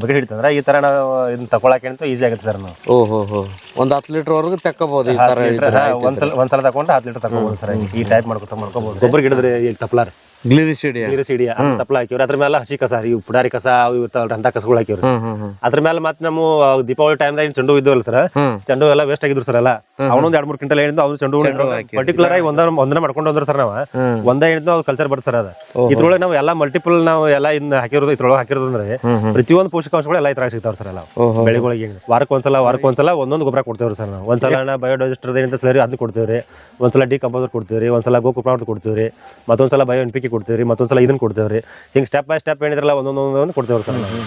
ಬಗೆ ಹಿಡಿತಂದ್ರೆ ಈ ತರ ನಾವು ಇದನ್ನ ತಗೊಳಕ್ಕೆ ಅಂತ ಈಸಿ ಆಗುತ್ತೆ ಸರ್ ನಾವು. ಓಹೋ ಹೋ ಒಂದ್ ಹತ್ತು ಲೀಟರ್ ವರೆಗೂ ತಕ್ಕೋಬಹುದು ಈ ತರ ಒಂದ್ಸಲ ಒಂದ್ಸಲ ತಗೊಂಡ್ರೆ ಹತ್ತು ಲೀಟರ್ ತಗೋಬಹುದು ಸರ್ ಈ ಟೈಪ್ ಮಾಡ್ಕೊತ ಮಾಡ್ಕೋಬಹುದು ಗೊಬ್ಬರ ಗಿಡದ್ರೆ ಈಗ ತಪ್ಲಾರ ಗ್ಲಿರಿಸಿಡಿಯ ತಪ್ಲ ಹಾಕಿವ್ರಿ. ಅದ್ರ ಮೇಲೆ ಹಸಿ ಕಸ ಇವು ಪುಡಾರಿ ಕಸ ಅವು ಇರ್ತಾವಲ್ರಿ ಅಂತ ಕಸಗಳು ಹಾಕಿವ್ರಿ ಅದ್ರ ಮೇಲೆ ಮತ್ತೆ ನಮ್ಮ ದೀಪಾವಳಿ ಟೈಮ್ದಾಗ ಚೆಂಡು ಹೂ ಇದ್ದವಲ್ಲ ಸರ್. ಚೆಂಡು ಎಲ್ಲ ವೇಸ್ಟ್ ಆಗಿದ್ರು ಸರ್ ಅಲ್ಲ ಅವನೊಂದ್ ಎರಡ್ ಮೂರ್ ಕ್ವಿಂಟಲ್ ಏನಿದ್ದು ಅವ್ನು ಚೆಂಡು ಚೆಂಡು ಪರ್ಟಿಕ್ಯುಲರ್ ಆಗಿ ಒಂದ ಒಂದನ್ನ ಮಾಡ್ಕೊಂಡು ಹೋದ್ರ ಸರ್ ನಾವ್. ಒಂದ ಏನಿದ್ದು ಕಲ್ಚರ್ ಬರ್ತ ಸರ್ ಅದ. ಇದ್ರೊಳಗೆ ನಾವು ಎಲ್ಲ ಮಲ್ಟಿಪಲ್ ನಾವು ಎಲ್ಲ ಇನ್ನ ಹಾಕಿರೋದು ಇದ್ರೊಳಗೆ ಹಾಕಿರೋದು ಅಂದ್ರೆ ಹ್ಮ್ ಹ್ಮ್. ಪ್ರತಿಯೊಂದು ಪೋಷಕಾಂಶಗಳು ಎಲ್ಲ ಇದ್ರಾಗ ಸಿಗ್ತಾವ ಸರ್ ಎಲ್ಲ. ಓಹೋ. ಬೆಳೆಗಳಿಗೆ ವಾರಕ್ಕೆ ಒಂದ್ಸಲ ವಾರಕ್ಕೆ ಒಂದ್ಸಲ ಒಂದೊಂದು ಗೊಬ್ಬರ ಕೊಡ್ತೇವ್ರಿ ಸರ್ ನಾವು. ಒಂದ್ಸಲ ಬಯೋಡೈಜೆಸ್ಟರ್ ಏನಂತ ಸರಿ ಅದನ್ನ ಕೊಡ್ತೇವ್ರಿ. ಒಂದ್ಸಲ ಡಿಕಂಪೋಸರ್ ಕೊಡ್ತೇವ್ರಿ. ಒಂದ್ಸಲ ಗೋಕೃಪ ಕೊಡ್ತೇವ್ರಿ. ಮತ್ತೊಂದ್ಸಲ ಬಯೋ ಎನ್ ಪಿ ಕೆ ಕೊಡ್ತೇವ್ರಿ ಮತ್ತೊಂದ್ಸಲ ಇದನ್ನ ಕೊಡ್ತೇವ್ರಿ. ಹಿಂಗೆ ಸ್ಟೆಪ್ ಬೈ ಸ್ಟೆಪ್ ಏನಿದ್ರಲ್ಲ ಒಂದೊಂದೊಂದೊಂದು ಒಂದೊಂದು ಕೊಡ್ತೇವ್ರಿ ಸರ್ ನಾವು.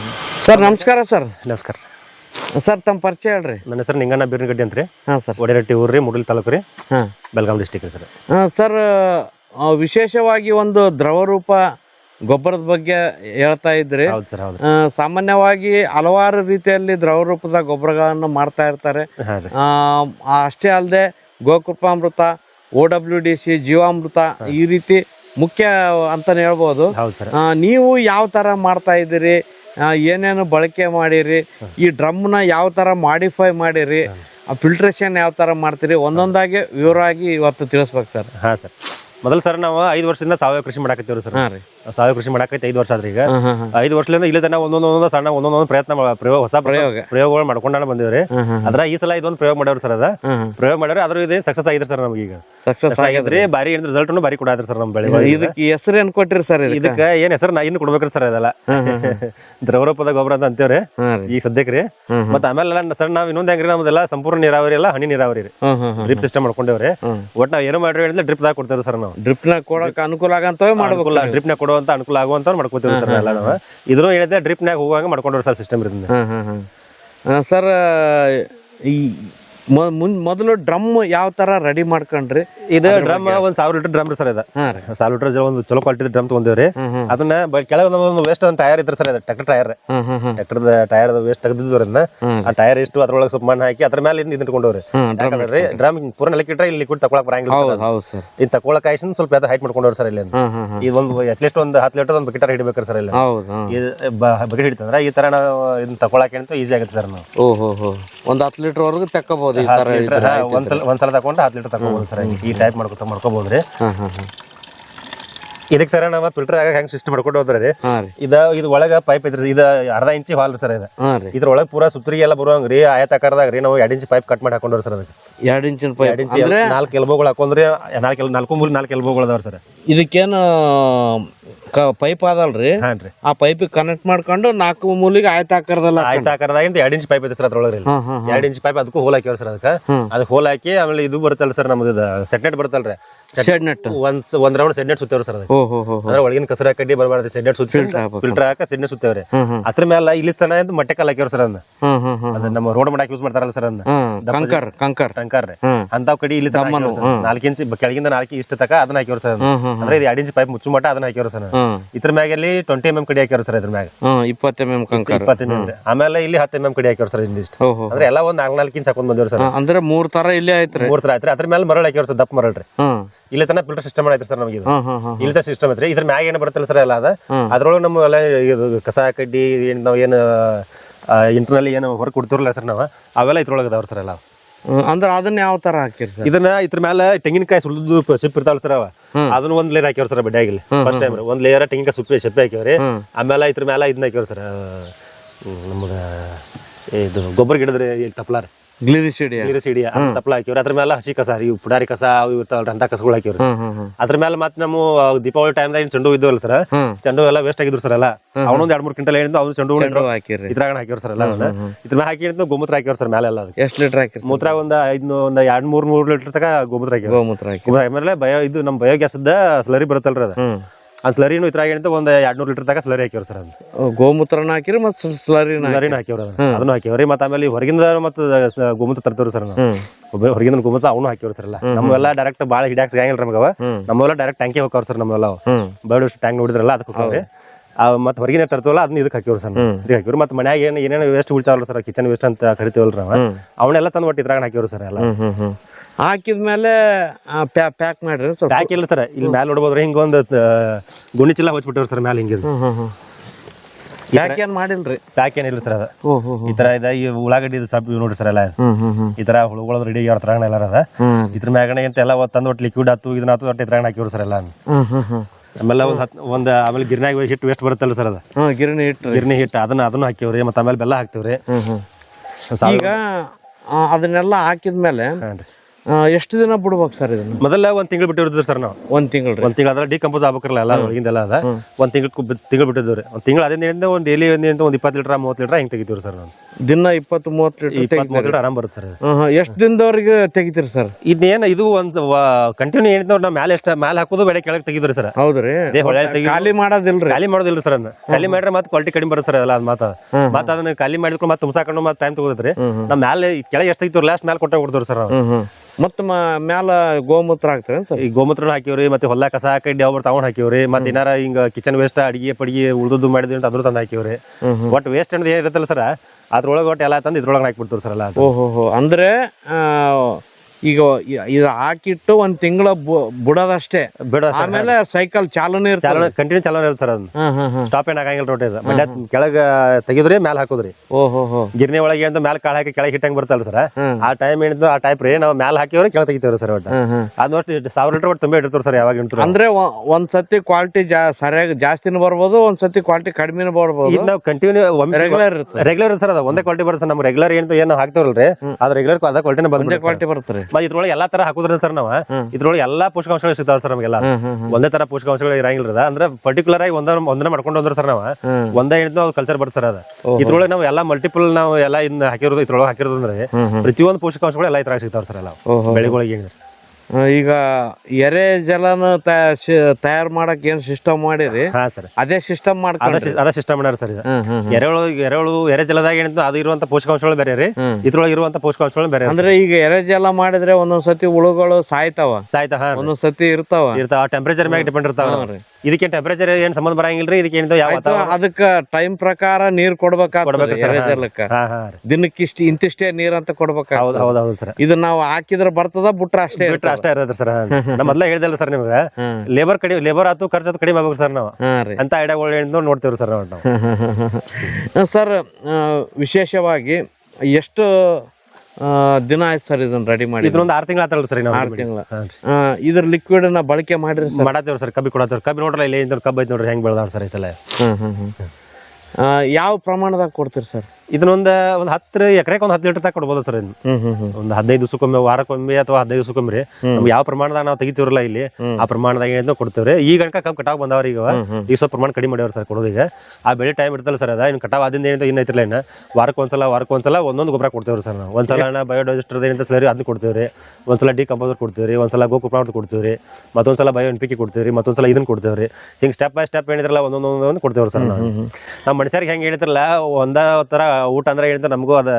ಸರ್ ನಮಸ್ಕಾರ ಸರ್. ನಮಸ್ಕಾರ. ಸರ್ ತಮ್ಮ ಪರಿಚಯ ಹೇಳ್ರಿ. ನನ್ನ ಹೆಸರು ನಿಂಗಣ್ಣ ಬೀರ್ನಗಡ್ಡಿ ಅಂತ ರೀ ಹಾಂ ಸರ್. ಒಡೆರಟ್ಟಿ ಊರ್ರಿ ಮುಡಲ್ ತಾಲೂಕು ರೀ. ಹಾಂ. ಬೆಳಗಾಂ ಡಿಸ್ಟಿಕ್ ರೀ ಸರ್. ಸರ್ ಆ, ವಿಶೇಷವಾಗಿ ಒಂದು ದ್ರವರೂಪ ಗೊಬ್ಬರದ ಬಗ್ಗೆ ಹೇಳ್ತಾ ಇದ್ರಿ. ಹೌದು ಸರ್ ಹೌದು ಆ, ಸಾಮಾನ್ಯವಾಗಿ ಹಲವಾರು ರೀತಿಯಲ್ಲಿ ದ್ರವ ರೂಪದ ಗೊಬ್ಬರಗಳನ್ನು ಮಾಡ್ತಾ ಇರ್ತಾರೆ. ಹಾಂ ರೀ. ಆ, ಅಷ್ಟೇ ಅಲ್ಲದೆ Gokrupamrutha O W D C ಜೀವಾಮೃತ ಈ ರೀತಿ ಮುಖ್ಯ ಅಂತಾನೆ ಹೇಳ್ಬೋದು. ಹೌದು ಸರ್. ಆ, ನೀವು ಯಾವ ತರ ಮಾಡ್ತಾ ಇದ್ದೀರಿ? ಆ, ಏನೇನು ಬಳಕೆ ಮಾಡಿರಿ? ಈ ಡ್ರಮ್ನ ಯಾವ ತರ ಮಾಡಿಫೈ ಮಾಡಿರಿ? ಫಿಲ್ಟ್ರೇಷನ್ ಯಾವ ತರ ಮಾಡ್ತೀರಿ? ಒಂದೊಂದಾಗಿ ವಿವರವಾಗಿ ಇವತ್ತು ತಿಳಿಸ್ಬೇಕು ಸರ್. ಹಾಂ ಸರ್. ಮೊದಲು ಸರ್ ನಾವು ಐದು ವರ್ಷದಿಂದ ಸಾವಯವ ಕೃಷಿ ಮಾಡಾಕತ್ತೀವ್ರಿ ಸರ್. ಹಾಂ ರೀ. ಸಾವಯವ ಕೃಷಿ ಮಾಡಾಕೈತಿ ಐದು ವರ್ಷ ಆದ್ರೆ ಈಗ. ಐದು ವರ್ಷದಿಂದ ಇಲ್ಲಿ ತನಕ ಒಂದೊಂದು ಒಂದೊಂದು ಸಣ್ಣ ಒಂದೊಂದೊಂದು ಪ್ರಯತ್ನ ಮಾ- ಪ್ರಯೋಗ ಹೊಸ ಪ್ರಯೋಗ ಪ್ರಯೋಗ. ಪ್ರಯೋಗಗಳು ಮಾಡ್ಕೊಂಡಾನ ಬಂದಿವ್ರಿ. ಅದ್ರ ಈ ಸಲ ಇದೊಂದು ಪ್ರಯೋಗ ಮಾಡ್ಯಾವ್ರಿ ಸರ್ ಅದ. ಪ್ರಯೋಗ ಮಾಡ್ಯಾರ ಅದ್ರ ಇದು ಸಕ್ಸಸ್ ಆಗಿದ್ರಿ ಸರ್ ನಮ್ಗೆ ಈಗ. ಸಕ್ಸಸ್ ಸಕ್ಸಸ್ ಆಗಿದ್ರಿ ಬಾರಿ ಏನ್ ರಿಸಲ್ಟ್ ಬಾರಿ ಕೊಡಾದ್ರಿ ಸರ್ ನಮ್ ಬೆಳೆ ಇದಕ್ಕೆ ಹೆಸರು ಏನ್ ಕೊಟ್ಟಿರಿ ಸರ್ ಇದಕ್ಕೆ? ಇದಕ್ಕೆ ಏನ್ ಹೆಸರು ನಾ ಇನ್ನು ಕೊಡ್ಬೇಕ್ರಿ ಸರ್ ಹಾಂ ದ್ರವರೂಪದ ಗೊಬ್ಬರ ಅಂತ ಅಂತೀವ್ರಿ. ಈಗ ಸದ್ಯಕ್ಕೆ ರೀ. ಹಾಂ ಹಾಂ. ಮತ್ತೆ ಆಮೇಲೆ ಸರ್ ನಾವ್ ಇನ್ನೊಂದ್ ಹೆಂಗ್ರಿ ನಮ್ದೆಲ್ಲ ಸಂಪೂರ್ಣ ನೀರಾವರಿ ಎಲ್ಲ ಹನಿ ನೀರಾವರಿ ರೀ. ಡ್ರಿಪ್ ಸಿಸ್ಟಮ್ ಮಾಡ್ಕೊಂಡೇವ್ರಿ. ಹಾಂ. ಒಟ್ ನಾವ್ ಏನು ಮಾಡ್ರಿ ಹೇಳಿದ್ರೆ ಡ್ರಿಪ್ ದಾಗ ಕೊಡ್ತೇವೆ ಸರ್ ನಾವು. ಡ್ರಿಪ್ನ ಕೊಡಕ್ ಅನುಕೂಲ ಆಗಂತವೇ ಮಾಡ್ಬೇಕು. ಅನುಕೂಲ ಡ್ರಿಪ್ ನಾಗ ಕೊಡುವಂತ ಅನುಕೂಲ ಆಗುವಂತ ಮಾಡ್ಕೊತೀವಿ ಸರ್ ಎಲ್ಲ ನಾವು ಇದ್ರು ಹೇಳಿದ್ರೆ ಡ್ರಿಪ್ ನಾಗ ಹೋಗುವಂಗ ಮಾಡ್ಕೊಂಡ್ರಿ ಸರ್ ಸಿಸ್ಟಮ್ ಇರ್ತದೆ ಸರ್ ಈ ಮುನ್ ಮೊದಲು ಡ್ರಮ್ ಯಾವ ತರ ರೆಡಿ ಮಾಡ್ಕೊಂಡ್ರಿ? ಇದು ಡ್ರಮ್ ಒಂದ್ ಸಾವಿರ ಲೀಟರ್ ಡ್ರಮ್ ಸರ್ ಇದು. ಸಾವಿರ ಲೀಟರ್ ಒಂದು ಚಲೋ ಕ್ವಾಲಿಟಿ ಡ್ರಮ್ ತಗೊಂಡಿವ್ರಿ ಅದನ್ನ ಕೆಳಗೆ ಒಂದು ವೇಸ್ಟ್ ಒಂದು ಟೈರ್ ಇತ್ತು ಸರ್ ಅದು tractor tyre tractor tyre waste ತೆಗೆದಿದ್ದರಿಂದ ಹಾಂ ಆ ಟೈರ್ ಇಷ್ಟು ಅದ್ರೊಳಗೆ ಸ್ವಲ್ಪ ಮಣ್ಣು ಹಾಕಿ ಅದ್ರ ಮೇಲೆ ಇಂದ ಡ್ರಮ್ ಯಾಕಂದ್ರೆ ಡ್ರಮ್ ಪೂರ ನೆಲಕ್ಕೆ ಇಲ್ಲಿ ಲಿಕ್ವಿಡ್ ತಗೊಳಕ್ ಬರಂಗಿಲ್ಲ ಇನ್ ತಗೊಳಕ್ ಆಯ್ಸಿನ ಸ್ವಲ್ಪ ಅದ ಹೈಟ್ ಮಾಡ್ಕೊಂಡವ್ರಿ ಸರ್ ಇಲ್ಲಿ ಇದು ಒಂದು ಅಟ್ಲೀಸ್ಟ್ ಒಂದು ಹತ್ತು ಲೀಟರ್ ಒಂದು ಬಕೆಟ್ ಹಿಡಿಬೇಕ್ರಿ ಸರ್ ಇಲ್ಲಿ ಇದು ಹಿಡಿತಂದ್ರೆ ಈ ತರ ನಾವು ಇದನ್ನ ತಗೊಳಕ್ಕೆ ಅಂತ ಈಸಿ ಆಗುತ್ತೆ ಸರ್ ನಾವು ಒಂದು ಹತ್ತು ಲೀಟರ್ ವರೆಗೂ ತೆಕ್ಕೋಬಹುದು ಈ ಒಂದ್ ಸಲ ಹೇಳಿದ್ರೆ ಒಂದ್ಸಲ ಒಂದ್ಸಲ ತಗೊಂಡ್ರೆ ಹತ್ತು ಲೀಟರ್ ತಗೋಬಹುದು ಸರ್ ಈ ಟೈಪ್ ಮಾಡ್ಕೊತ ಹಾಂ. ಇದಕ್ಕೆ ಸರ ನಾವು ಫಿಲ್ಟರ್ ಆಗ ಹೆಂಗ್ ಸಿಸ್ಟಮ್ ಮಾಡ್ಕೊಂಡು ಹೋದ್ರಿ ಇದ ಇದ್ ಒಳಗ ಪೈಪ್ ಐತ್ರಿ ಇದ ಅರ್ಧ ಇಂಚಿ ಹಾಲ್ ಸರ್ ಇದು. ಇದ್ರ ಒಳಗ ಪೂರ ಸುತ್ತರಿಗೆ ಎಲ್ಲ ಬರುವಂಗ್ರಿ ಆಯತಾಕಾರದಾಗ ರೀ ನಾವು ಎರಡ್ ಇಂಚ್ ಪೈಪ್ ಕಟ್ ಮಾಡಿ ಹಾಕೊಂಡ್ರಿ ಸರ್ ಅದಕ್ಕೆ ಎರಡ್ ಇಂಚಿನ ಪೈಪ್ ಎರಡು ಇಂಚ್ ನಾಲ್ಕು ಎಲ್ಬೋಗಳು ಹಾಕೊಂಡ್ರಿ ನಾಲ್ಕು ನಾಲ್ಕು ಮೂರು ನಾಲ್ಕು ಎಲ್ಬೋಗಳು ಅದಾವ ಸರ್. ಇದಕ್ಕೇನು ಪೈಪ್ ಅದಲ್ರಿ ಆ ಪೈಪ್ ಕನೆಕ್ಟ್ ಮಾಡ್ಕೊಂಡು ನಾಲ್ಕು ಮೂಲಿಗೆ ಆಯತಾಕಾರದಲ್ಲ ಆಯತಾಕಾರದಾಗಿಂದ ಎರಡ್ ಇಂಚ್ ಪೈಪ್ ಐತೆ ಸರ್ ಅದ್ರೊಳಗೆ ಎರಡ್ ಇಂಚ್ ಪೈಪ್ ಅದಕ್ಕೂ ಹೋಲ್ ಹಾಕಿವ್ರಿ ಸರ್ ಅದಕ್ಕೆ. ಅದಕ್ಕೆ ಹೋಲ್ ಹಾಕಿ ಆಮೇಲೆ ಇದು ಬರುತ್ತಲ್ಲ ಸರ್ ನಮ್ದು ಸೆಟ್ ನೆಟ್ ಶೆಡ್ ನೆಟ್ ಒಂದ್ ಒಂದ್ ರೌಂಡ್ ಸೆಡ್ ನೆಟ್ ಸುತ್ತೇವ್ರಿ ಸರ್ ಅದ್ರ ಒಳಗಿನ ಕಸರ ಕಡ್ಡಿ ಬರಬಾರ್ದು ಸೆಡ್ ನೆಟ್ ಸುತ್ತಿ ಫಿಲ್ಟರ್ ಹಾಕ ಸೆಡ್ ನೆಟ್ ಸುತ್ತೇವ್ರಿ. ಅದ್ರ ಮೇಲೆ ಇಲ್ಲಿ ಸನ ಅಂತ ಮಟ್ಟೆ ಕಾಲ ಹಾಕ್ಯಾವ್ರಿ ಸರ್ ಅಂದ ಅದ ನಮ್ಮ ರೋಡ್ ಮಾಡಕ್ ಯೂಸ್ ಮಾಡ್ತಾರಲ್ಲ ಸರ್ ಅಂದ ಕಂಕರ್ ಕಂಕರ್. ಟಂಕರ್ ರೀ. ಹ್ಮ್. ಅಂತಾವ್ ಕಡಿ ಇಲ್ಲಿ. ನಾಲ್ಕು ಇಂಚ್ ಕೆಳಗಿಂದ ನಾಲ್ಕು ಇಷ್ಟ ತಕ ಅದನ್ನ ಹಾಕ್ಯಾವ್ರಿ ಸರ್ ಅಂದ್ರೆ ಇದು ಎರಡು ಇಂಚ್ ಪೈಪ್ ಮುಚ್ಚು ಮಟ್ಟ ಅದನ್ನ ಹಾಕ್ಯಾವ್ರಿ ಸರ್ ಇದ್ರ ಮ್ಯಾಗ ಇಲ್ಲಿ ಟ್ವೆಂಟಿ ಎಂ ಎಂ ಕಡಿ ಹಾಕ್ಯಾವ್ರಿ ಸರ್ ಇದ್ರ ಮ್ಯಾಗ. ಇಪ್ಪತ್ತ ಎಂ ಎಂ ಕಂಕರ್. ಇಪ್ಪತ್ತು ಆಮೇಲೆ ಇಲ್ಲಿ ಹತ್ತು ಎಂ ಎಂ ಕಡಿ ಹಾಕ್ಯಾವ್ರಿ ಸರ್ ಇಂದಿಷ್ಟು. ಅಂದ್ರೆ ಎಲ್ಲ ಒಂದ್ ನಾಲ್ಕು ನಾಲ್ಕು ಇಂಚ್ ಹಾಕೊಂಡ್ ಬಂದಿವ್ರಿ ಸರ್. ಅಂದ್ರೆ ಮೂರ್ ತರ ಇಲ್ಲಿ ಐತ್ರಿ ಮೂರ್ ತರ ಆಯ್ತ್ರಿ. ಅದ್ರ ಮೇಲೆ ಮರಳ ಹಾಕ್ಯಾವ್ರಿ ಸರ್ ದಪ್ಪ ಮರಳ್ರಿ. ಇಲ್ಲಿ ತನಕ ಫಿಲ್ಟರ್ ಸಿಸ್ಟಮ್ ಐತ್ರಿ ಸರ್ ನಮಗೆ ಇದು? ತನಕ ಸಿಸ್ಟಮ್ ಐತ್ರಿ. ಇದ್ರ ಮ್ಯಾಗ ಏನು ಬರುತ್ತಲ್ಲ ಸರ್ ಎಲ್ಲ ಅದ? ಅದರೊಳಗೆ ನಮ್ಮ ಎಲ್ಲ ಇದು ಕಸ ಕಡ್ಡಿ ಏನು ನಾವು ಏನು ಇಂಟರ್ನಲ್ ಏನು ಹೊರಗೆ ಕೊಡ್ತಿರಲ್ಲ ಸರ್ ನಾವು ಅವೆಲ್ಲ ಇದ್ರೊಳಗೆ ಅದಾವ್ರಿ ಸರ್ ಎಲ್ಲ. ಅಂದ್ರ ಅದನ್ನ ಯಾವ ತರ ಹಾಕಿರಿ ಇದನ್ನ ಇದ್ರ ಮೇಲೆ ತೆಂಗಿನಕಾಯಿ ಸುಲಿದು ಸಿಪ್ ಇರ್ತಾವಲ್ಲ ಸರ್ ಅವ ಅದನ್ನ ಒಂದ್ ಲೇಯರ್ ಹಾಕ್ಯವ್ರ ಸರ್ ಬಡ್ಡಿಯಾಗಿಲ್ಲ ಫಸ್ಟ್ ಟೈಮ್ ಒಂದ್ ಲೇಯರ್ ತೆಂಗಿನಕಾಯಿ ಸುಪ್ಪಿ ಸಿಪ್ಪೆ ಹಾಕ್ಯವ್ರಿ. ಆಮೇಲೆ ಇದ್ರ ಮೇಲೆ ಇದನ್ನ ಹಾಕ್ಯವ್ರ ಸರ್ ನಮ್ಗ ಇದು ಗೊಬ್ಬರ ಗಿಡದ್ರಿ ತಪ್ಲಾರ ಗ್ಲಿರಿಸಿಡಿಯ ಅಂತ ತಪ್ಲ ಹಾಕ್ಯಾವ್ರಿ ಅದ್ರ ಮೇಲೆ ಹಸಿ ಕಸ ರೀ ಇವು ಪುಡಾರಿ ಕಸ ಅವು ಇರ್ತಾವಲ್ರಿ ಅಂತ ಕಸಗಳು ಹ್ಮ್ ಅದ್ರ ಮೇಲೆ ಮತ್ತೆ ನಮ್ಮ ದೀಪಾವಳಿ ಟೈಮ್ದಾಗ ಚೆಂಡು ಹೂ ಇದ್ದವಲ್ಲ ಸರ್? ಚಂಡು ಎಲ್ಲ ವೇಸ್ಟ್ ಆಗಿದ್ರು ಸರ್ ಎಲ್ಲ. ಅವನೊಂದ್ ಎರಡ್ ಮೂರ್ ಕಿಂಟಲ್ ಏನಿದ್ದು ಅವ್ನು ಚೆಂಡು ಹಾಕಿರಿ ಇದ್ರಾಗ ಹಾಕಿವ್ರಿ ಸರ್ ಎಲ್ಲ ಇದ್ರ ಮೇಲೆ ಹಾಕಿ ಗೋಮೂತ್ರ ಹಾಕ್ಯಾವ್ರಿ ಸರ್ ಮೇಲೆ ಎಲ್ಲ ಎಷ್ಟ್ ಲೀಟರ್ ಹಾಕಿರಿ ಮೂತ್ರ ಒಂದ್ ಐದ್ ಒಂದ್ ಎರಡ್ ಮೂರ್ ಮೂರ್ ಲೀಟರ್ ತಕ ಗೋಮೂತ್ರ ಹಾಕ್ಯಾವ್ರಿ ಗೋಮೂತ್ರ ಹಾಕಿ ಆಮೇಲೆ ಬಯೋ ಇದು ನಮ್ಮ ಬಯೋಗ್ಯಾಸದ ಸ್ಲರಿ ಬರುತ್ತಲ್ರಿ ಅದು. ಆ ಸ್ಲರಿನೂ ಇದ್ರಾಗ ಏನಿದೆ ಒಂದ್ ಎರಡ್ ನೂರ್ ಲೀಟರ್ ತಕ ಸ್ಲರಿ ಹಾಕಿವ್ರಿ ಸರ್ ಅದು ಗೋಮೂತ್ರನ ಹಾಕಿರಿ ಮತ್ತು ಸ್ಲರಿನ ಸ್ಲರಿನ ಹಾಕ್ಯಾವ್ರಿ ಅದನ್ನ ಅದನ್ನು ಹಾಕ್ಯಾವ್ರಿ. ಮತ್ತೆ ಆಮೇಲೆ ಹೊರಗಿಂದ ಮತ್ತೆ ಗೋಮೂತ್ರ ತರ್ತೇವ್ರಿ ಸರ್ ನಾವು ಒಬ್ಬ ಹೊರಗಿಂದ ಗೋಮೂತ್ರ ಅವನು ಹಾಕಿವ್ರಿ ಸರ್ ಎಲ್ಲ. ನಮ್ಮೆಲ್ಲ ಡೈರೆಕ್ಟ್ ಭಾಳ ಹಿಡಿಯಾಕ್ ಆಗಂಗಿಲ್ಲ ನಮಗವ ಹ್ಮ್. ನಮ್ಮೆಲ್ಲ ಡೈರೆಕ್ಟ್ ಟ್ಯಾಂಕಿ ಹೋಗ್ತಾವ್ರಿ ಸರ್ ನಮ್ಮೆಲ್ಲ ಹ್ಮ್. ಟ್ಯಾಂಕ್ ನೋಡಿದ್ರಲ್ಲ ಅದಕ್ಕೆ ಹೋಗ್ತಾವ್ರಿ ಮತ್ತೆ ಹೊರಗಿನ ತರ್ತವಲ್ಲ ಅದನ್ನ ಇದಕ್ಕೆ ಹಾಕಿವ್ರಿ ಸರ್. ಇದಕ್ಕೆ ಹಾಕಿವ್ರಿ ಮತ್ತೆ ಮನ್ಯಾಗ ಏನು ಏನೇನು ವೇಸ್ಟ್ ಉಳಿತಾವಲ್ಲ ಸರ್ ಕಿಚನ್ ವೇಸ್ಟ್ ಅಂತ ಕರಿತೀವಲ್ಲ ನಾವು ಹ್ಮ್. ಅವನ್ನೆಲ್ಲ ತಂದು ಒಟ್ಟು ಇದ್ರಾಗ ಹಾಕಿವ್ರಿ ಸರ್ ಎಲ್ಲ. ಹಾಕಿದ್ಮೇಲೆ ಪ್ಯಾಕ್ ಮಾಡ್ರಿ ಸ್ವಲ್ಪ. ಪ್ಯಾಕ್ ಇಲ್ಲ ಸರ್ ಇಲ್ಲಿ ಮ್ಯಾಲ ನೋಡ್ಬೋದ್ರಿ ಹಿಂಗೆ ಒಂದು ಗುಣಿ ಚೀಲ ಹಚ್ಬಿಟ್ಟವ್ರಿ ಸರ್ ಮ್ಯಾಲೆ ಹಿಂಗೆ ಹ್ಮ್ ಹ್ಮ್ ಹ್ಮ್. ಏನ್ ಮಾಡಿಲ್ರಿ? ಪ್ಯಾಕ್ ಏನಿಲ್ಲ ಸರ್ ಅದು. ಈ ತರ ಇದೆ ಈ ಉಳ್ಳಾಗಡ್ಡಿ ಸಬ್ ಇವ್ ನೋಡ್ರಿ ಸರ್ ಎಲ್ಲ. ಈ ತರ ಹುಳುಗಳು ರೆಡಿ ಎಲ್ಲ ಅದ. ಇದ್ರ ಮ್ಯಾಗಣೆ ಅಂತ ಎಲ್ಲ ಒಟ್ಟು ತಂದು ಒಟ್ಟು ಲಿಕ್ವಿಡ್ ಆತು ಇದನ್ನ ಆತು ಒಟ್ಟು ಇದ್ರಾಗ ಹಾಕಿವ್ರಿ ಸರ್ ಎಲ್ಲ. ಹ್ಮ್ ಹ್ಮ್ ಹ್ಮ್. ಆಮೇಲೆ ಒಂದು ಹತ್ತು ಒಂದು ಆಮೇಲೆ ಗಿರ್ನಾಗ ಹಿಟ್ಟು ವೇಸ್ಟ್ ಬರುತ್ತಲ್ಲ ಸರ್ ಅದು. ಗಿರಣಿ ಹಿಟ್ಟು ಗಿರಣಿ ಹಿಟ್ಟು ಅದನ್ನ ಅದನ್ನು ಹಾಕಿವ್ರಿ ಮತ್ತೆ ಆಮೇಲೆ ಬೆಲ್ಲ ಹಾಕ್ತಿವ್ರಿ. ಈಗ ಆ, ಅದನ್ನೆಲ್ಲ ಹಾಕಿದ್ಮೇಲೆ ಹಾಂ ರೀ ಎಷ್ಟು ದಿನ ಬಿಡ್ಬೇಕು ಸರ್ ಇದನ್ನ? ಮೊದಲ ಒಂದ್ ತಿಂಗಳು ಬಿಟ್ಟಿರ್ತೀವಿ ಸರ್ ನಾವು. ಒಂದ್ ತಿಂಗಳು ಒಂದ್ ತಿಂಗಳು ಅದ್ರ ಡಿಕಂಪೋಸ್ ಆಗ್ಬೇಕಲ್ಲ ಎಲ್ಲ ಒಳಗಿಂದೆಲ್ಲ ಅದ. ಒಂದ್ ತಿಂಗಳು ತಿಂಗಳು ಬಿಟ್ಟಿದ್ವಿ ಒಂದ್ ತಿಂಗಳು ಅದಿಂದ ಒಂದ್ ಡೈಲಿ ಒಂದ್ ಒಂದ್ ಇಪ್ಪತ್ತು ಲೀಟರ್ ಮೂವತ್ತು ಲೀಟರ್ ಹೆಂಗ್ ತೆಗಿತೀವಿ ಸರ್ ನಾನು ದಿನ ಇಪ್ಪತ್ತು ಮೂವತ್ತು ಲೀಟರ್ ಆರಾಮ್ ಬರುತ್ತೆ ಸರ್ ಎಷ್ಟು ದಿನದವರೆಗೆ ತೆಗಿತೀರಿ ಸರ್? ಇದೇನ ಇದು ಒಂದ್ ಕಂಟಿನ್ಯೂ ಏನಿದ್ರು ನಾವು ಮ್ಯಾಲೆ ಎಷ್ಟ ಮ್ಯಾಲೆ ಹಾಕೋದು ಬೆಳೆ ಕೆಳಗೆ ತೆಗಿದ್ರಿ ಸರ್. ಹೌದ್ರಿ. ಖಾಲಿ ಮಾಡೋದಿಲ್ರಿ. ಖಾಲಿ ಮಾಡೋದಿಲ್ಲ ಸರ್ ಅದನ್ನ ಖಾಲಿ ಮಾಡ್ರೆ ಮತ್ತೆ ಕ್ವಾಲಿಟಿ ಕಡಿಮೆ ಬರುತ್ತೆ ಸರ್ ಎಲ್ಲ ಅದು ಮಾತ. ಮತ್ತ ಅದನ್ನ ಖಾಲಿ ಮಾಡಿದ್ರು ಮತ್ತೆ ತುಂಬಸಾಕೊಂಡು ಮತ್ತೆ ಟೈಮ್ ತಗೋದ್ರಿ. ನಮ್ಮ ಮ್ಯಾಲೆ ಕೆಳಗೆ ಎಷ್ಟು ತೆಗಿತೀವಿ ಲಾಸ್ಟ್ ಮ್ಯಾಲೆ ಕೊಟ್ಟೆ ಕೊಡ್ತೀವಿ ಸರ್ ಮತ್ತ ಮ್ಯಾಲ ಗೋಮೂತ್ರ ಹಾಕ್ತಾರೆ ಸರ್? ಈ ಗೋಮೂತ್ರ ಹಾಕಿವ್ರಿ ಮತ್ತೆ ಹೊಲ ಕಸ ಕಡ್ಡಿ ಅವ್ರು ತಗೊಂಡ್ ಹಾಕಿವ್ರಿ ಮತ್ತೆ ಏನಾರ ಹಿಂಗ ಕಿಚನ್ ವೇಸ್ಟ್ ಅಡಿಗೆ ಪಡಿಗೆ ಉಳ್ದದ್ದು ಮಾಡಿದ್ವಿ ಅಂತ ಅದ್ರ ತಂದು ಹಾಕಿವ್ರಿ ಒಟ್ ವೇಸ್ಟ್ ಅನ್ನೋದು ಏನಿರುತ್ತಲ್ಲ ಸರ್ ಅದ್ರೊಳಗೆ ಒಟ್ಟು ಎಲ್ಲ ತಂದು ಇದ್ರೊಳಗೆ ಹಾಕ್ಬಿಡ್ತಾರೆ ಸರ್ ಎಲ್ಲ. ಓಹೋ ಅಂದ್ರೆ ಈಗ ಇದು ಹಾಕಿಟ್ಟು ಒಂದ್ ತಿಂಗಳ ಬಿಡೋದಷ್ಟೇ. ಬಿಡ ಆಮೇಲೆ ಸೈಕಲ್ ಚಾಲನೆ ಚಾಲನೆ ಕಂಟಿನ್ಯೂ ಚಾಲನೆ ಇರುತ್ತೆ ಸರ್ ಅದನ್ನ. ಸ್ಟಾಪ್ ಏನ್ ಆಗಂಗಿಲ್ಲ ರೋಡ್ ಇದು. ಮಂಡ್ಯ ಕೆಳಗೆ ತೆಗಿದ್ರಿ ಮ್ಯಾಲ ಹಾಕೋದ್ರಿ. ಓಹೋ ಗಿರಣಿ ಗಿರ್ನಿ ಒಳಗೆ ಏನು ಮ್ಯಾಲ ಕಾಳು ಹಾಕಿ ಕೆಳಗೆ ಹಿಟ್ಟಂಗ್ ಬರ್ತಲ್ಲ ಸರ್. ಆ ಟೈಮ್ ಏನಿದ್ದು ಆ ಟೈಪ್ ರೀ ನಾವು ಮ್ಯಾಲ ಹಾಕಿವ್ರಿ ಕೆಳಗೆ ತೆಗಿತೀವ್ರಿ ಸರ್ ಒಟ್ಟು. ಹ್ಮ್ ಹ್ಮ್ ಅದು ಅಷ್ಟು ಸಾವಿರ ಲೀಟರ್ ಒಟ್ಟು ತುಂಬ ಇಟ್ಟಿರ್ತಾರೆ ಸರ್ ಯಾವಾಗ ಇಟ್ಟು ಅಂದ್ರೆ ಒಂದ್ಸತಿ ಒಂದ್ ಸತಿ ಕ್ವಾಲಿಟಿ ಸರಿಯಾಗಿ ಜಾಸ್ತಿನೂ ಬರ್ಬೋದು ಒಂದ್ಸತಿ ಕ್ವಾಲಿಟಿ ಕಡಿಮೆನೂ ಬರ್ಬೋದು. ಇದು ನಾವು ಕಂಟಿನ್ಯೂ ರೆಗ್ಯುಲರ್ ಇರುತ್ತೆ ರೆಗ್ಯುಲರ್ ಸರ್ ಅದ. ಒಂದೇ ಕ್ವಾಲಿಟಿ ಬರುತ್ತೆ ಸರ್. ನಮ್ಮ ರೆಗ್ಯುಲರ್ ಏನು ಏನು ಹಾಕ್ತಿವಲ್ರಿ ಅದು ರೆಗ್ಯುಲರ್ ಅದ ಕ್ವಾಲಿಟಿನ ಒಂದೇ ಕ್ವಾಲಿಟಿ ಬರುತ್ತೆ ರೀ ಮತ್ತೆ ಇದ್ರೊಳಗೆ ಎಲ್ಲಾ ತರ ಹಾಕುದ್ರ ಸರ್ ನಾವು ಇದ್ರೊಳಗೆ ಎಲ್ಲಾ ಪೋಷಕಾಂಶಗಳು ಸಿಗ್ತಾವ ಸರ್ ನಮಗೆಲ್ಲ. ಒಂದೇ ತರ ಪೋಷಕಾಂಶಗಳು ಇರಂಗಿಲ್ಲ ಅಂದ್ರೆ ಪರ್ಟಿಕ್ಯುಲರ್ ಆಗಿ ಒಂದನ್ನ ಒಂದನ್ನ ಮಾಡ್ಕೊಂಡು ಹೋದ್ರ ಸರ್ ನಾವು ಒಂದೇ ಹಿಡಿದು ಕಲ್ಚರ್ ಬರುತ್ತೆ ಸರ್ ಅದು. ಇದ್ರೊಳಗೆ ನಾವು ಎಲ್ಲಾ ಮಲ್ಟಿಪಲ್ ನಾವು ಎಲ್ಲ ಇನ್ನ ಹಾಕಿರೋದು ಇದ್ರೊಳಗೆ ಹಾಕಿರೋದು ಅಂದ್ರೆ ಪ್ರತಿಯೊಂದು ಪೋಷಕಾಂಶಗಳು ಎಲ್ಲ ಇದ್ರಾಗ ಸಿಗ್ತಾವ ಸರ್ ಎಲ್ಲ. ಬೆಳೆಗಳಿಗೆ ಈಗ ಎರೆ ಜಲನ ತಯಾರು ಮಾಡಕ್ ಏನ್ ಸಿಸ್ಟಮ್ ಮಾಡಿರಿ? ಹಾ ಸರ್. ಅದೇ ಸಿಸ್ಟಮ್ ಅದ ಮಾಡ್ಕೊಂಡ್ರಿ ಅದ ಸಿಸ್ಟಮ್ ಮಾಡ್ಯಾರ ಸರ್ ಇದು. ಎರೆಹುಳು ಎರೆಹುಳು ಎರೆ ಜಲದಾಗ ಏನಿತ್ತು ಅದು ಇರುವಂತ ಪೋಷಕಾಂಶಗಳು ಬೇರೆ ರೀ. ಇದ್ರೊಳಗೆ ಇರುವಂತ ಪೋಷಕಾಂಶಗಳು ಬೇರೆ ಅಂದ್ರೆ ಈಗ ಎರೆ ಜಲ ಮಾಡಿದ್ರೆ ಒಂದೊಂದ್ ಸತಿ ಹುಳುಗಳು ಸಾಯ್ತಾವ? ಸಾಯ್ತಾ ಒಂದೊಂದ್ ಸತಿ ಇರ್ತಾವ? ಇರ್ತಾವ ಟೆಂಪರೇಚರ್ ಮ್ಯಾಗ ಡಿಪೆಂಡ್ ಇರ್ತಾವ. ಇದಕ್ಕೆ ಟೆಂಪರೇಚರ್ ಏನ್ ಸಂಬಂಧ ಬರಂಗಿಲ್ರಿ? ಇದಕ್ಕೆ ಏನಿದೆ ಯಾವ ಅದಕ್ಕ ಟೈಮ್ ಪ್ರಕಾರ ನೀರ್ ಕೊಡ್ಬೇಕಾಗ್ತದೆ ಎರೆ. ಜಲಕ್ಕ. ದಿನಕ್ಕಿಷ್ಟು ಇಂತಿಷ್ಟೇ ನೀರ್ ಅಂತ ಹೌದು ಕೊಡ್ಬೇಕಾಗ್ತದೆ. ಹೌದು ಹೌದು ಸರ್. ಇದು ನಾವು ಹಾಕಿದ್ರೆ ಬರ್ತದ ಬಿಟ್ರ ಅಷ್ಟೇ ಬಿಟ್ರೆ ಇರತ್ತೆ ಇರೋದ್ರಿ ಸರ್ ನಮ್ಮ ಮೊದ್ಲ ಹೇಳಿದಲ್ಲ ಸರ್ ನಿಮ್ಗೆ? ಲೇಬರ್ ಕಡಿಮೆ ಲೇಬರ್ ಆತು ಖರ್ಚು ಆತು ಕಡಿಮೆ ಆಗ್ಬೇಕು ಸರ್ ನಾವು. ಅಂತ ಐಡಿಯಾಗಳು ಹೇಳಿದ್ ನೋಡ್ತೀವಿ ಸರ್ ನಾವು ಸರ್ ವಿಶೇಷವಾಗಿ ಎಷ್ಟು ದಿನ ಆಯ್ತು ಸರ್ ಇದನ್ನ ರೆಡಿ ಮಾಡಿ ಇದೊಂದು ಆರು ತಿಂಗಳು ಆತಲ್ಲ ಸರ್ ನಾವು ಆರು ತಿಂಗಳ. ಇದ್ರ ಲಿಕ್ವಿಡ್ನ ಬಳಕೆ ಮಾಡಿರಿ ಮಾಡತ್ತೇವ್ರಿ ಸರ್ ಕಬ್ಬಿ ಕೊಡತ್ತೇವ್ರಿ. ಕಬ್ಬಿ ನೋಡ್ರಿ ಇಲ್ಲಿ ಕಬ್ಬು ಐತೆ ನೋಡ್ರಿ ಹೆಂಗ್ ಬೆಳ್ದಾರ ಸರ್ ಈ ಸಲ. ಹ್ಮ್ ಹ್ಮ್ ಹ್ಮ್. ಆ, ಯಾವ ಪ್ರಮಾಣದಾಗ ಕೊಡ್ತೀರಿ ಸರ್? ಇದನ್ನೊಂದು ಒಂದು ಹತ್ತು ಎಕರೆಗೆ ಒಂದು ಹತ್ತು ಲೀಟರ್ ತಾಗ ಕೊಡ್ಬೋದು ಸರ್ ಇದನ್ನ? ಒಂದ್ ಹದಿನೈದು ದಿವಸಕ್ಕೊಮ್ಮೆ ವಾರಕ್ಕೊಮ್ಮೆ ಅಥವಾ ಹದಿನೈದು ದಿವಸಕ್ಕೊಮ್ಮೆ ರೀ. ನಮ್ಗೆ ಯಾವ ಪ್ರಮಾಣದಾಗ ನಾವು ತೆಗಿತೀವಿರಲ್ಲ ಇಲ್ಲಿ. ಆ ಪ್ರಮಾಣದಾಗ ಏನೋ ಕೊಡ್ತೇವ್ರಿ ಈಗ ಗಣಕ ಕಬ್ಬು ಕಟಾವ್ ಬಂದವ್ರಿ ಈಗ ಈಗ ಸ್ವಲ್ಪ ಪ್ರಮಾಣ ಕಡಿಮೆ ಮಾಡ್ಯಾವ್ರಿ ಸರ್ ಕೊಡೋದೀಗ ಆ ಬೆಳೆ ಟೈಮ್ ಇರ್ತಲ್ಲ ಸರ್ ಅದ ಇನ್ನು ಕಟಾವ್ ಆದಿಂದ ಏನಿದೆ ಇನ್ನು ಐತಿಲ್ಲ ಇನ್ನು. ವಾರಕ್ಕೊಂದ್ಸಲ ವಾರಕ್ಕೊಂದ್ಸಲ ಒಂದೊಂದು ಗೊಬ್ಬರ ಕೊಡ್ತೇವ್ರಿ ಸರ್ ನಾವು. ಒಂದ್ಸಲ ಬಯೋಡೈಜೆಸ್ಟರ್ ಏನಿದೆ ಸರಿ ಅದನ್ನ ಕೊಡ್ತೇವ್ರಿ ಒಂದ್ಸಲ ಡಿ ಕಂಪೋಸರ್ ಕೊಡ್ತೇವ್ರಿ ಒಂದ್ಸಲ ಗೋ ಅಂತ ಕೊಡ್ತೇವ್ರಿ ಮತ್ತೊಂದ್ಸಲ ಬಯೋ ಎನ್ ಪಿ ಕೆ ಕೊಡ್ತೇವ್ರಿ ಮತ್ತೊಂದ್ಸಲ ಇದನ್ನ ಕೊಡ್ತೇವ್ರಿ ಹಿಂಗೆ ಸ್ಟೆಪ್ ಬೈ ಸ್ಟೆಪ್ ಏನಿದ್ರಲ್ಲ ಒಂದೊಂದು ಕೊಡ್ತೇವ್ರಿ ಸರ್ ನಾವು. ನಮ್ಮ ಮನುಷ್ಯರಿಗೆ ಹೆಂಗೆ ಹೇಳ್ತಿರಲ್ಲ ಒಂದ ತರ ಊಟ ಅಂದ್ರೆ ಹೇಳಿದ್ರೆ ನಮಗೂ ಅದ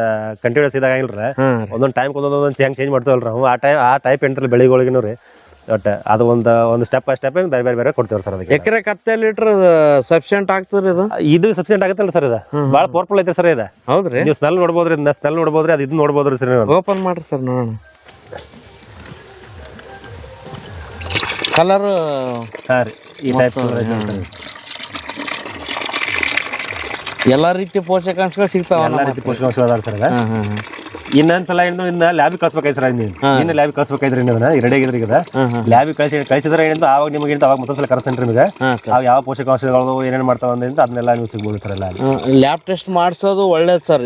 ಕಂಟಿನ್ಯೂಸ್ ಇದಾಗಿಲ್ರಿ. ಒಂದೊಂದು ಟೈಮ್ ಒಂದೊಂದು ಹೆಂಗ್ ಚೇಂಜ್ ಮಾಡ್ತೇವಲ್ರಿ ನಾವು. ಆ ಟೈಮ್ ಆ ಟೈಪ್ ಹೇಳ್ತಾರೆ ಬೆಳೆಗಳಿಗೂ ರೀ. ಒಟ್ಟು ಅದು ಒಂದು ಒಂದು ಸ್ಟೆಪ್ ಬೈ ಸ್ಟೆಪ್ ಬೇರೆ ಬೇರೆ ಬೇರೆ ಕೊಡ್ತೇವ್ರಿ ಸರ್ ಅದಕ್ಕೆ. ಎಕರೆ ಕತ್ತೆ ಲೀಟರ್ ಸಫಿಶಿಯಂಟ್ ಆಗ್ತದ್ರಿ ಇದು? ಇದು ಸಬ್ಸಿಡೆಂಟ್ ಆಗುತ್ತಲ್ಲ ಸರ್ ಇದು. ಭಾಳ ಪವರ್ಫುಲ್ ಐತೆ ಸರ್ ಇದು. ಹೌದ್ರಿ. ನೀವು ಸ್ಮೆಲ್ ನೋಡ್ಬೋದ್ರಿ ಇದನ್ನ ಸ್ಮೆಲ್ ನೋಡ್ಬೋದ್ರಿ ಅದು ಇದು ನೋಡ್ಬೋದ್ರಿ ಸರ್ ನೀವು. ಓಪನ್ ಮಾಡ್ರಿ ಸರ್ ನೋಡೋಣ. ಕಲರ್ ಹಾಂ ರೀ. ಈ ಟೈಪ್ ಎಲ್ಲಾ ರೀತಿ ಪೋಷಕಾಂಶಗಳು ಸಿಗ್ತಾವ ಎಲ್ಲಾ ರೀತಿ ಪೋಷಕಾಂಶಗಳು ಅದಾವ ಸರ್. ಇನ್ನೊಂದ್ಸಲ ಏನು ಇನ್ನ ಲ್ಯಾಬ್ ಕಳ್ಸ್ಬೇಕಾಯ್ತು ಸರ್ ನೀವು ಇನ್ನು ಲ್ಯಾಬಿಗೆ ಕಳ್ಸ್ಬೇಕಾಯ್ತ್ರಿ ನೀವು ರೆಡಿ ಆಗಿದ್ರಿ ಈಗ. ಲ್ಯಾಬ್ ಕಳಿಸಿ ಕಳಿಸಿದ್ರೆ ಏನಿಂದ ಅವಾಗ ನಿಮಗೆ ಅವಾಗ ಮತ್ತೊಂದ್ಸಲ ಸಲ ನಿಮಗೆ. ಅವು ಯಾವ ಪೋಷಕಾಂಶಗಳು ಏನೇನು ಮಾಡ್ತಾವ ಅಂತ ಅದನ್ನೆಲ್ಲ ನೀವು ಸಿಗ್ಬೋದು ಸರ್ ಎಲ್ಲ ಲ್ಯಾಬ್ ಟೆಸ್ಟ್ ಮಾಡಿಸೋದು ಒಳ್ಳೇದು ಸರ್.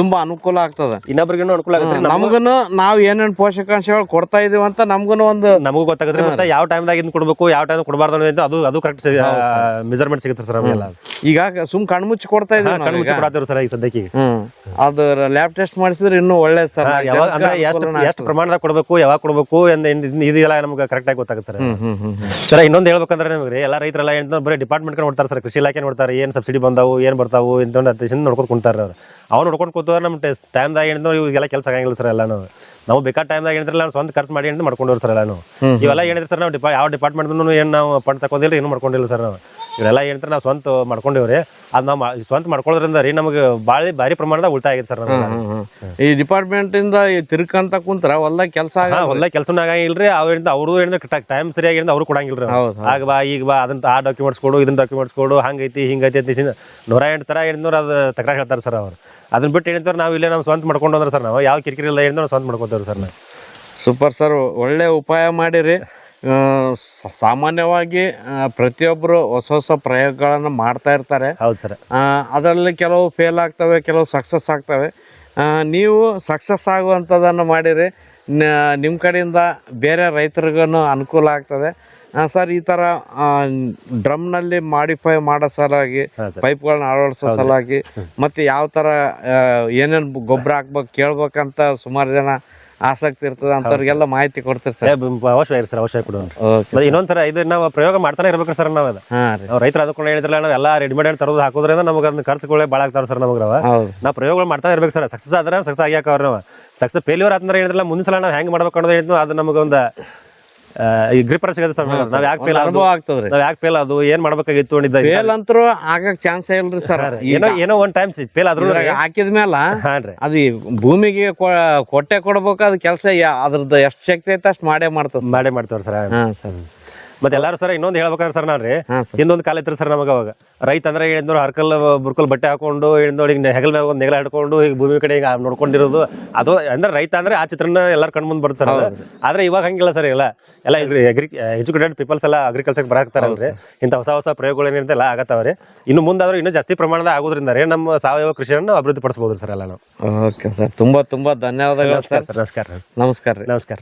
ತುಂಬಾ ಅನುಕೂಲ ಆಗ್ತದ. ಇನ್ನೊಬ್ರಿಗೂ ಅನುಕೂಲ ಆಗುತ್ತೆ ನಮಗೂನು ನಾವ್ ಏನೇನ್ ಪೋಷಕಾಂಶಗಳು ಕೊಡ್ತಾ ಇದೀವಿ ಅಂತ ನಮ್ಗೂನು ಒಂದು ನಮಗೂ ಗೊತ್ತಾಗುತ್ತೆ ಮತ್ತೆ ಯಾವ ಟೈಮ್ದಾಗ ಇದನ್ನ ಕೊಡಬೇಕು ಯಾವ ಟೈಮ್ ಕೊಡಬಾರ್ದು ಅಂತ ಅದು ಅದು ಕರೆಕ್ಟ್ ಮೆಜರ್ಮೆಂಟ್ ಸಿಗುತ್ತೆ ಸರ್ ಈಗ ಸುಮ್ ಕಣ್ಮುಚ್ಚಿ ಕೊಡ್ತಾ ಇದ್ದೀವಿ ಸರ್ ಈಗ ಸದ್ಯಕ್ಕೆ. ಹ್ಮ್. ಅದು ಲ್ಯಾಬ್ ಟೆಸ್ಟ್ ಮಾಡಿಸಿದ್ರೆ ಇನ್ನೂ ಒಳ್ಳೇದು ಸರ್ ಯಾವಾಗ ಅಂದ್ರೆ ಎಷ್ಟು ಎಷ್ಟು ಪ್ರಮಾಣದಾಗ ಕೊಡಬೇಕು ಯಾವಾಗ ಕೊಡಬೇಕು ಎಂದು ಇದೆಲ್ಲ ನಮ್ಗೆ ಕರೆಕ್ಟ್ ಆಗಿ ಗೊತ್ತಾಗುತ್ತೆ ಸರ್ ಸರ್ ಇನ್ನೊಂದು ಹೇಳ್ಬೇಕಂದ್ರೆ ನಿಮ್ಗೆ ಎಲ್ಲ ರೈತರೆಲ್ಲ ಏನು ಬರೀ ಡಿಪಾರ್ಟ್ಮೆಂಟ್ ನೋಡ್ತಾರೆ ಸರ್ ಕೃಷಿ ಇಲಾಖೆ ನೋಡ್ತಾರೆ ಏನು ಸಬ್ಸಿಡಿ ಬಂದಾವು ಏನು ಬರ್ತಾವು ಇಂತ ಅತ್ಯಂತ ನೋಡ್ಕೊಂಡು ಕುಂತಾರೆ ಅವ್ರು. ಅವ್ರು ನೋಡ್ಕೊಂಡು ಕೂತವ್ರೆ ನಮ್ಮ ಟೆಸ್ಟ್ ಟೈಮ್ದಾಗ ಏನಿದ್ರು ಇವಾಗೆಲ್ಲ ಕೆಲಸ ಆಗಂಗಿಲ್ಲ ಸರ್ ಎಲ್ಲ ನಾವು ನಾವು ಬೇಕಾದ ಟೈಮ್ದಾಗ ಏನಿದ್ರಲ್ಲ ನಾವು ಸ್ವಂತ ಖರ್ಚು ಮಾಡಿ ಅಂತ ಮಾಡ್ಕೊಂಡವ್ರು ಸರ್ ಎಲ್ಲ ನಾವು. ಇವೆಲ್ಲ ಏನಿದ್ರೆ ಸರ್ ನಾವು ಡಿಪಾ ಯಾವ ಡಿಪಾರ್ಟ್ಮೆಂಟ್ ಏನು ನಾವು ಪಣ ತಗೊಂಡಿಲ್ಲ ಏನು ಮಾಡ್ಕೊಂಡಿಲ್ಲ ಸರ್ ನಾವು. ಇವರೆಲ್ಲ ಏನಂತಾರೆ ನಾವು ಸ್ವಂತ ಮಾಡ್ಕೊಂಡಿವ್ರಿ. ಅದು ನಾವು ಸ್ವಂತ ಮಾಡ್ಕೊಳ್ಳೋದ್ರಿಂದ ರೀ ನಮಗೆ ಭಾಳ ಭಾರಿ ಪ್ರಮಾಣದ ಉಳಿತಾಯ ಆಗಿದೆ ಸರ್ ನಮ್ಗೆ. ಈ ಡಿಪಾರ್ಟ್ಮೆಂಟ್ ಇಂದ ಈ ತಿರ್ಕಂತ ಕುಂತ್ರ ಹೊಲ್ದಾಗ ಕೆಲಸ ಹೊಲ ಕೆಲಸನ ಆಗಂಗಿಲ್ರಿ. ಅವ್ರಿಂದ ಅವರು ಏನಂದ್ರೆ ಟೈಮ್ ಸರಿಯಾಗಿ ಏನಂದ್ರೆ ಅವ್ರು ಕೊಡಂಗಿಲ್ರಿ ಆಗ ಬಾ ಈಗ ಬಾ ಅದಂತ ಆ ಡಾಕ್ಯುಮೆಂಟ್ಸ್ ಕೊಡು ಇದನ್ನ ಡಾಕ್ಯುಮೆಂಟ್ಸ್ ಕೊಡು ಹಂಗೈತಿ ಹಿಂಗೈತಿ ಅಂತ ನೂರ ಎಂಟು ಥರ ಎಂಟ್ನೂರು ಅದು ತಕರ ಹೇಳ್ತಾರೆ ಸರ್ ಅವ್ರು. ಅದನ್ನ ಬಿಟ್ಟು ಏನಂತಾರೆ ನಾವು ಇಲ್ಲೇ ನಾವು ಸ್ವಂತ ಮಾಡ್ಕೊಂಡು ಅಂದ್ರೆ ಸರ್ ನಾವು. ಯಾವ ಕಿರಿಕಿರಿ ಇಲ್ಲ ಏನಂದ್ರೆ ಸ್ವಂತ ಮಾಡ್ಕೊತೇವ್ರಿ ಸರ್ ನಾವು. ಸೂಪರ್ ಸರ್ ಒಳ್ಳೆ ಉಪಾಯ ಮಾಡಿರಿ. ಸಾಮಾನ್ಯವಾಗಿ ಪ್ರತಿಯೊಬ್ಬರು ಹೊಸ ಹೊಸ ಪ್ರಯೋಗಗಳನ್ನು ಮಾಡ್ತಾ ಇರ್ತಾರೆ. ಹೌದು ಸರ್. ಅದರಲ್ಲಿ ಕೆಲವು ಫೇಲ್ ಆಗ್ತವೆ ಕೆಲವು ಸಕ್ಸಸ್ ಆಗ್ತವೆ. ನೀವು ಸಕ್ಸಸ್ ಆಗುವಂಥದ್ದನ್ನು ಮಾಡಿರಿ. ನಿಮ್ಮ ಕಡೆಯಿಂದ ಬೇರೆ ರೈತರಿಗೂ ಅನುಕೂಲ ಆಗ್ತದೆ. ಸರ್ ಈ ಥರ ಡ್ರಮ್ನಲ್ಲಿ ಮಾಡಿಫೈ ಮಾಡೋ ಸಲಾಗಿ ಪೈಪ್ಗಳನ್ನ ಅಳವಡಿಸೋ ಸಲಾಗಿ ಮತ್ತು ಯಾವ ಥರ ಏನೇನು ಗೊಬ್ಬರ ಹಾಕ್ಬೇಕು ಕೇಳ್ಬೇಕಂತ ಸುಮಾರು ಜನ ಆಸಕ್ತಿ ಇರ್ತದ ಅಂತವ್ರಿಗೆಲ್ಲ ಮಾಹಿತಿ ಕೊಡ್ತೀರಿ ಸರ್. ಅವಶ್ಯ ಸರ್ ಅವಶ್ಯ ಕೊಡೋಣ ಇನ್ನೊಂದ್ಸರ ಮತ್ತೆ ಇನ್ನೊಂದು ಸರ್ ಇದು ನಾವು ಪ್ರಯೋಗ ಮಾಡ್ತಾನೆ ಇರ್ಬೇಕು ಸರ್ ನಾವು ಅದು. ರೈತರ ರೀ. ನಾವು ರೈತರು ಅದಕ್ಕೆ ಹೇಳಿದ್ರಲ್ಲ ನಾವು ಎಲ್ಲ ರೆಡಿಮೇಡ್ ತರೋದು ಹಾಕೋದ್ರಿಂದ ನಮಗೆ ಅದನ್ನ ಖರ್ಚುಗಳೇ ಬಾಳ ಆಗ್ತಾವೆ ಸರ್ ನಮಗೆ ನಾವು ಪ್ರಯೋಗಗಳು ಮಾಡ್ತಾ ಇರ್ಬೇಕು ಸರ್ ಸಕ್ಸಸ್ ಆದ್ರೆ ಸಕ್ಸಸ್ ಆಗ್ಯಾಕ ಅವ್ರು ನಾವು. ಸಕ್ಸಸ್ ಫೇಲ್ಯೂರ್ ಆತಂದ್ರೆ ಹೇಳಿದ್ರಲ್ಲ ಮುಂದಿನ ಸಲ ನಾವು ಹೆಂಗ್ ಮಾಡ್ಬೇಕು ಅನ್ನೋದು ಹೇಳಿದ್ನು ಅದು ನಮಗೆ ಒಂದು ಈ ಗ್ರಿಪರ್ ಸಿಗುತ್ತೆ ಸರ್ ನಾವು ಯಾಕೆ ಫೇಲ್ ಅನುಭವ ಆಗ್ತದ್ರಿ. ನಾವು ಯಾಕೆ ಫೇಲ್ ಅದು ಏನ್ ಮಾಡ್ಬೇಕಾಗಿತ್ತು ಅಂದಿದ್ದ ಫೇಲ್ ಅಂತರೂ ಆಗಕ್ ಚಾನ್ಸ್ ಇಲ್ರಿ ಸರ್. ಏನೋ ಏನೋ ಒಂದ್ ಟೈಮ್ ಫೇಲ್ ಆದ್ರೂ ಹಾಕಿದ ಮೇಲೆ ಅದು ಭೂಮಿಗೆ ಕೊಟ್ಟೆ ಕೊಡ್ಬೇಕು ಅದ್ ಕೆಲಸ ಅದ್ರದ್ದು ಎಷ್ಟ್ ಶಕ್ತಿ ಐತೆ ಅಷ್ಟು ಮಾಡೇ ಮಾಡ್ತದೆ ಮಾಡೇ ಮಾಡ್ತಾರ ಸರ್ ಹಾ ಸರ್. ಮತ್ತೆ ಎಲ್ಲಾರು ಸರ್ ಇನ್ನೊಂದು ಹೇಳ್ಬೇಕಂದ್ರೆ ಸರ್ ನಾನು ರೀ ಇನ್ನೊಂದು ಕಾಲ ಇತ್ತು ಸರ್ ನಮಗೆ ಅವಾಗ. ರೈತ ಅಂದ್ರೆ ಹೇಳಿದ್ರು ಹರ್ಕಲ್ ಬುರ್ಕಲ್ ಬಟ್ಟೆ ಹಾಕೊಂಡು ಹೇಳಿದ್ರು ಈಗ ಹೆಗಲ್ ಮ್ಯಾಗ ಒಂದು ನೆಗಲ ಹಿಡ್ಕೊಂಡು ಈಗ ಭೂಮಿ ಕಡೆ ಈಗ ನೋಡ್ಕೊಂಡಿರೋದು. ಅದು ಅಂದ್ರೆ ರೈತ ಅಂದ್ರೆ ಆ ಚಿತ್ರನ ಎಲ್ಲರ ಕಣ್ ಮುಂದೆ ಬರುತ್ತೆ ಸರ್. ಆದ್ರೆ ಇವಾಗ ಹಂಗಿಲ್ಲ ಸರ್ ಎಲ್ಲ ಎಲ್ಲ ಅಗ್ರಿ ಎಜುಕೇಟೆಡ್ ಪೀಪಲ್ಸ್ ಎಲ್ಲ ಅಗ್ರಿಕಲ್ಚರ್ ಬರಾಕ್ತಾರಲ್ರಿ ಇಂಥ ಹೊಸ ಹೊಸ ಪ್ರಯೋಗಗಳು ಏನಿರುತ್ತೆ ಎಲ್ಲ ಆಗತ್ತವ್ರಿ. ಇನ್ನು ಮುಂದಾದ್ರೂ ಇನ್ನೂ ಜಾಸ್ತಿ ಪ್ರಮಾಣದ ಆಗೋದ್ರಿಂದ ರೀ ನಮ್ಮ ಸಾವಯವ ಕೃಷಿಯನ್ನು ಅಭಿವೃದ್ಧಿ ಪಡಿಸಬಹುದು ಸರ್ ಎಲ್ಲ ನಾವು. Okay sir. ತುಂಬಾ ತುಂಬಾ ಧನ್ಯವಾದಗಳು ನಮಸ್ಕಾರ ಸರ್. ನಮಸ್ಕಾರ. ನಮಸ್ಕಾರ ರೀ. ನಮಸ್ಕಾರ